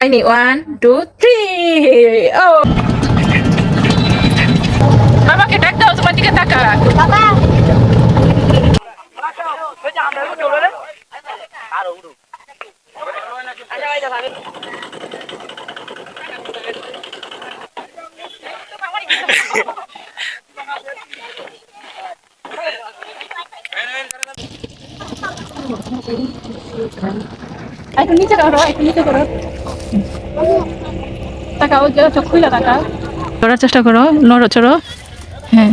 I need one, two, three. Oh. বাবাকে ডাক দাও তোমার দিকে তাকা বাবা একটু নিচে করো একটু নিচে করো টাকা ওই যে চোখ খুলে টাকা। করার চেষ্টা করো নড়ো চড়ো। হ্যাঁ।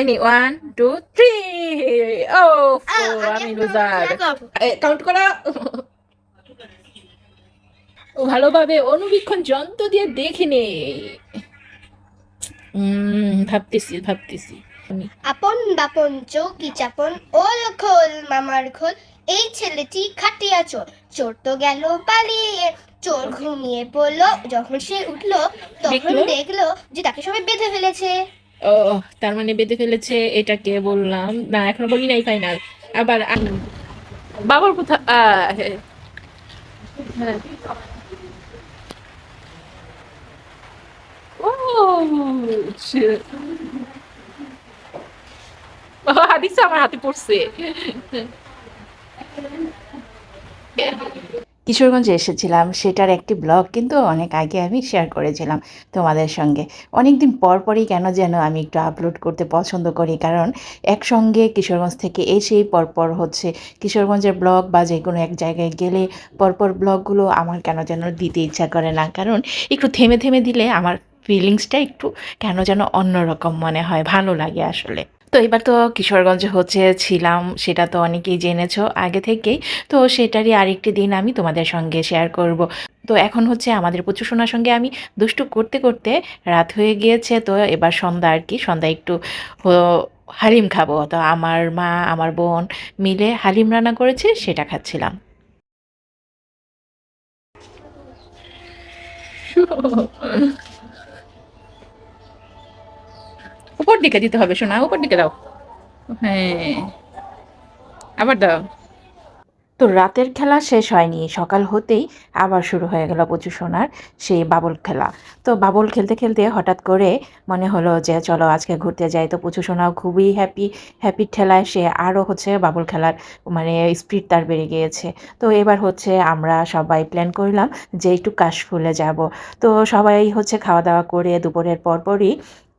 I one, two, three. Oh, four. আমি লুজার কাউন্ট করা। ও ভালোভাবে অনুবীক্ষণ যন্ত্র দিয়ে দেখিনি উম ভাবতেছি ভাবতেছি। আপন বাপন চৌকি চাপন ওল খোল মামার খোল এই ছেলেটি খাটিয়া চোর। চোর তো গেল পালিয়ে। চোর ঘুমিয়ে পড়ল। যখন সে উঠল তখন? দেখল যে তাকে সবাই বেঁধে ফেলেছে। ও তার মানে বেঁধে ফেলেছে, এটাকে বললাম। না, এখনও বলি নাই ফাইনাল আবার বাবার কোথা। ও আমার হাতে পড়ছে। কিশোরগঞ্জে এসেছিলাম, সেটার একটি ব্লগ কিন্তু অনেক আগে আমি শেয়ার করেছিলাম তোমাদের সঙ্গে। অনেক দিন পর পরই কেন যেন আমি একটু আপলোড করতে পছন্দ করি, কারণ একসঙ্গে কিশোরগঞ্জ থেকে এসেই পরপর হচ্ছে কিশোরগঞ্জের ব্লগ বা যে কোনো এক জায়গায় গেলে পরপর ব্লগগুলো আমার কেন যেন দিতে ইচ্ছা করে না। কারণ একটু থেমে থেমে দিলে আমার ফিলিংসটা একটু কেন যেন অন্যরকম মনে হয়, ভালো লাগে আসলে। তো এবার তো কিশোরগঞ্জে হচ্ছে ছিলাম সেটা তো অনেকেই জেনেছো আগে থেকেই। তো সেটারই আরেকটি দিন আমি তোমাদের সঙ্গে শেয়ার করব। তো এখন হচ্ছে আমাদের প্রচুর সোনার সঙ্গে আমি দুষ্টু করতে করতে রাত হয়ে গিয়েছে, তো এবার সন্ধ্যা আর কি, সন্ধ্যা একটু হালিম খাব। তো আমার মা, আমার বোন মিলে হালিম রান্না করেছে, সেটা খাচ্ছিলাম। উপর দিকে দিতে হবে শোনা উপর দিকে দাও। হ্যাঁ আবার দাও। তো রাতের খেলা শেষ হয়নি, সকাল হতেই আবার শুরু হয়ে গেল প্রচুর সোনার সেই বাবল খেলা। তো বাবল খেলতে খেলতে হঠাৎ করে মনে হলো যে, চলো আজকে ঘুরতে যাই। তো প্রচুর সোনাও খুবই হ্যাপি হ্যাপি ঠেলায় সে আরও হচ্ছে বাবল খেলার মানে স্পিড তার বেড়ে গিয়েছে। তো এবার হচ্ছে আমরা সবাই প্ল্যান করলাম যে, একটু কাশফুলে যাব। তো সবাই হচ্ছে খাওয়া দাওয়া করে দুপুরের পরপরই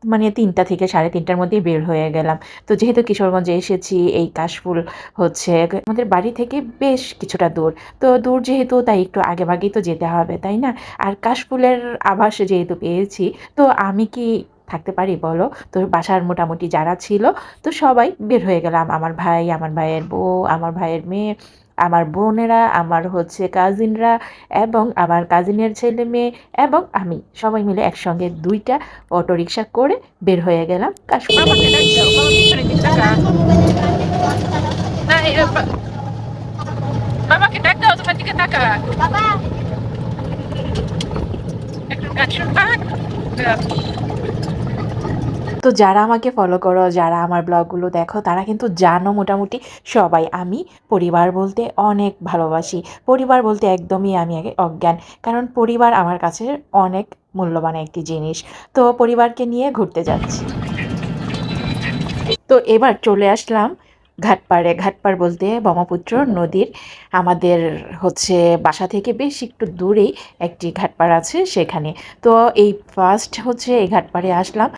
মানে তিনটা থেকে সাড়ে তিনটার মধ্যে বের হয়ে গেলাম। তো যেহেতু কিশোরগঞ্জে এসেছি, এই কাশফুল হচ্ছে আমাদের বাড়ি থেকে বেশ কিছুটা দূর। তো দূর যেহেতু, তাই একটু আগে ভাগেই তো যেতে হবে, তাই না? আর কাশফুলের আভাস যেহেতু পেয়েছি, তো আমি কি থাকতে পারি বলো? তো বাসার মোটামুটি যারা ছিল, তো সবাই বের হয়ে গেলাম। আমার ভাই, আমার ভাইয়ের বউ, আমার ভাইয়ের মেয়ে আমার বোনেরা আমার হচ্ছে কাজিনরা এবং আমার কাজিনের ছেলে মেয়ে এবং আমি সবাই মিলে একসঙ্গে দুইটা অটো রিক্সা করে বের হয়ে গেলাম বাবাকে ডাক দাও তোমার দিকে বাবা। তো যারা আমাকে ফলো করো, যারা আমার ব্লগগুলো দেখো, তারা কিন্তু জানো মোটামুটি সবাই আমি পরিবার বলতে অনেক ভালোবাসি। পরিবার বলতে একদমই আমি আগে অজ্ঞান, কারণ পরিবার আমার কাছে অনেক মূল্যবান একটি জিনিস। তো পরিবারকে নিয়ে ঘুরতে যাচ্ছি। তো এবার চলে আসলাম ঘাটপাড়ে। ঘাটপাড় বলতে ব্রহ্মপুত্র নদীর, আমাদের হচ্ছে বাসা থেকে বেশ একটু দূরেই একটি ঘাটপাড় আছে সেখানে। তো এই ফার্স্ট হচ্ছে এই ঘাটপাড়ে আসলাম।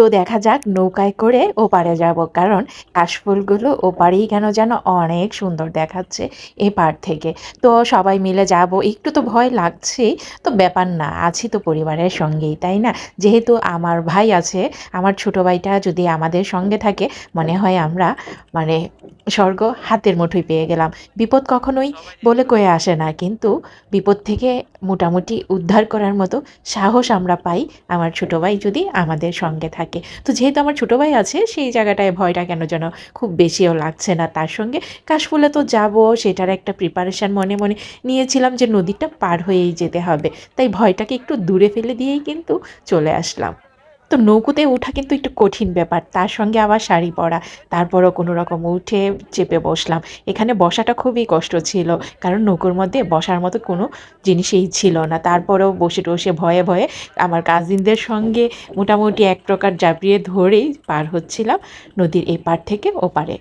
তো দেখা যাক নৌকায় করে ওপারে যাব, কারণ কাশফুলগুলো ওপারেই কেন যেন অনেক সুন্দর দেখাচ্ছে এই পার থেকে। তো সবাই মিলে যাব, একটু তো ভয় লাগছে, তো ব্যাপার না, আছি তো পরিবারের সঙ্গেই, তাই না? যেহেতু আমার ভাই আছে, আমার ছোট ভাইটা যদি আমাদের সঙ্গে থাকে, মনে হয় আমরা মানে স্বর্গ হাতের মুঠোয় পেয়ে গেলাম। বিপদ কখনোই বলে কয়ে আসে না, কিন্তু বিপদ থেকে মোটামুটি উদ্ধার করার মতো সাহস আমরা পাই, আমার ছোট ভাই যদি আমাদের সঙ্গে থাকে। থাকে। তো যেহেতু আমার ছোটো ভাই আছে, সেই জায়গাটায় ভয়টা কেন যেন খুব বেশিও লাগছে না তার সঙ্গে। কাশফুলে তো যাব, সেটার একটা প্রিপারেশান মনে মনে নিয়েছিলাম যে নদীটা পার হয়েই যেতে হবে। তাই ভয়টাকে একটু দূরে ফেলে দিয়েই কিন্তু চলে আসলাম। তো নৌকোতে ওঠা কিন্তু একটু কঠিন ব্যাপার। তার সঙ্গে আবার শাড়ি পরা, তারপরও কোনো রকম উঠে চেপে বসলাম। এখানে বসাটা খুবই কষ্ট ছিল, কারণ নৌকোর মধ্যে বসার মতো কোনো জিনিসই ছিল না। তারপরও বসে টসে ভয়ে ভয়ে আমার কাজিনদের সঙ্গে মোটামুটি এক প্রকার জাপিয়ে ধরেই পার হচ্ছিলাম নদীর এপার পার থেকে ও পারে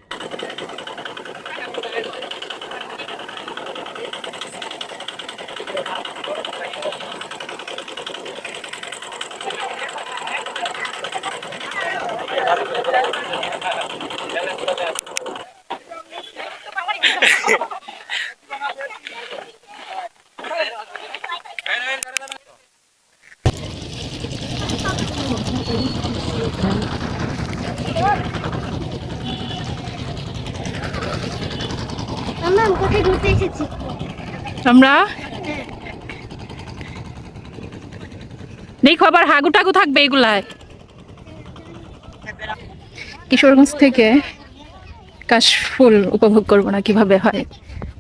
আমরা? দেখো আবার হাগু টাগু থাকবে এগুলায়। কিশোরগঞ্জ থেকে কাশফুল উপভোগ করব না কীভাবে হয়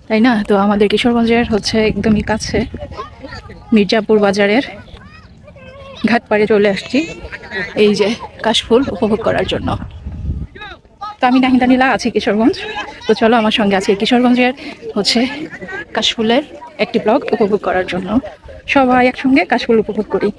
তাই না? তো আমাদের কিশোরগঞ্জের হচ্ছে একদমই কাছে মির্জাপুর বাজারের ঘাট পাড়ে চলে আসছি। এই যে কাশফুল উপভোগ করার জন্য। তো আমি নাহিদা নীলা আছি কিশোরগঞ্জ। তো চলো আমার সঙ্গে আছে কিশোরগঞ্জের হচ্ছে কাশফুলের একটি ব্লগ উপভোগ করার জন্য। সবাই একসঙ্গে কাশফুল উপভোগ করি।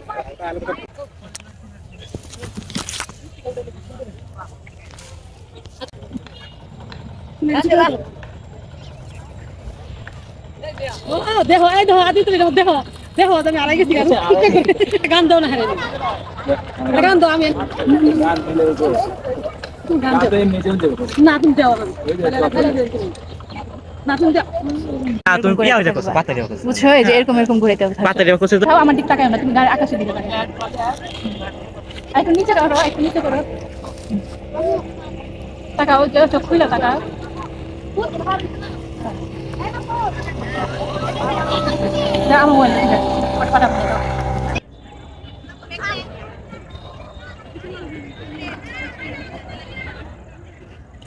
দেখো দেখো আদি তুমি দেখো দেখো তুমি গান দাও না হ্যাঁ। গান দাও, আমি না তুমি দাও না। তুমি দাও তুমি কি আওয়াজ করছ বাতারি করছ বুঝছ এই যে এরকম এরকম করছ তাও আমার দিক তাকায় না তুমি গাড়ি আকাশের দিকে তাকায়। একটু নিচে করো একটু নিচে করো। তাকাও যে চোখ খুলে তাকাও। আমার মোবাইল নেই ফটাফট আপনি দাও।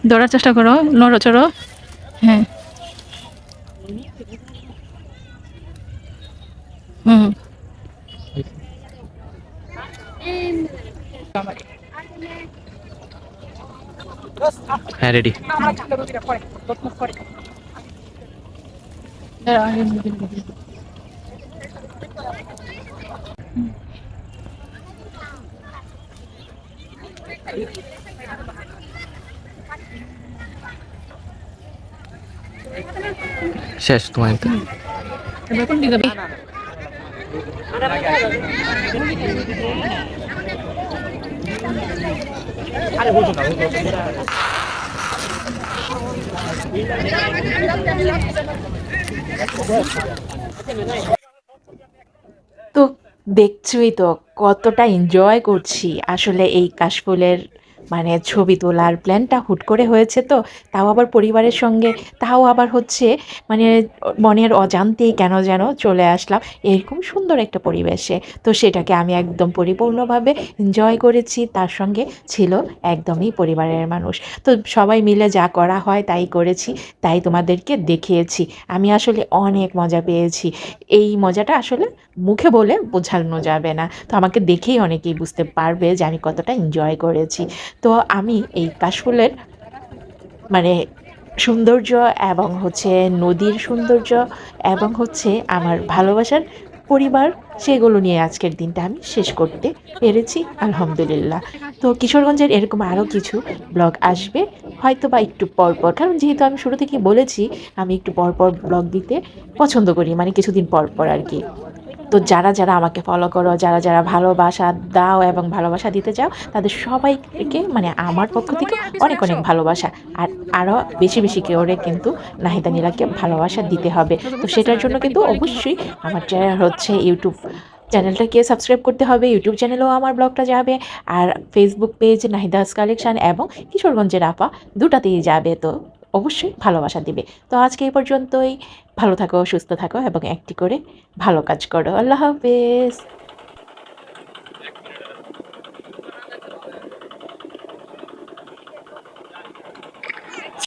ধরার চেষ্টা করো নড়ো চড়ো। হ্যাঁ। হুম হ্যাঁ রেডি শেষ তোমার তো দেখছই তো কতটা এনজয় করছি আসলে এই কাশফুলের মানে ছবি তোলার প্ল্যানটা হুট করে হয়েছে তো, তাও আবার পরিবারের সঙ্গে, তাও আবার হচ্ছে মানে মনের অজান্তেই কেন যেন চলে আসলাম, এরকম সুন্দর একটা পরিবেশে। তো সেটাকে আমি একদম পরিপূর্ণভাবে এনজয় করেছি, তার সঙ্গে ছিল একদমই পরিবারের মানুষ। তো সবাই মিলে যা করা হয় তাই করেছি, তাই তোমাদেরকে দেখিয়েছি। আমি আসলে অনেক মজা পেয়েছি। এই মজাটা আসলে মুখে বলে বোঝানো যাবে না। তো আমাকে দেখেই অনেকেই বুঝতে পারবে যে আমি কতটা এনজয় করেছি। তো আমি এই কাশফুলের মানে সৌন্দর্য এবং হচ্ছে নদীর সৌন্দর্য এবং হচ্ছে আমার ভালোবাসার পরিবার, সেগুলো নিয়ে আজকের দিনটা আমি শেষ করতে পেরেছি, আলহামদুলিল্লাহ। তো কিশোরগঞ্জের এরকম আরও কিছু ব্লগ আসবে হয়তো বা একটু পর পর কারণ যেহেতু আমি শুরু থেকেই বলেছি, আমি একটু পর পর ব্লগ দিতে পছন্দ করি মানে কিছুদিন পর পর আর কি। তো যারা যারা আমাকে ফলো করো যারা যারা ভালোবাসা দাও এবং ভালোবাসা দিতে চাও তাদের সবাইকে মানে আমার পক্ষ থেকে অনেক অনেক ভালোবাসা। আর আরও বেশি বেশি করে কিন্তু নাহিদা নীলাকে ভালোবাসা দিতে হবে। তো সেটার জন্য কিন্তু অবশ্যই আমার চ্যানেল হচ্ছে ইউটিউব চ্যানেলটাকে সাবস্ক্রাইব করতে হবে ইউটিউব চ্যানেলেও আমার ব্লগটা যাবে আর ফেসবুক পেজ নাহিদাস কালেকশান এবং কিশোরগঞ্জের আপা দুটাতেই যাবে। তো অবশ্যই ভালোবাসা দিবে। তো আজকে এই পর্যন্তই। ভালো থাকো, সুস্থ থাকো এবং একটি করে ভালো কাজ করো। আল্লাহ হাফেজ।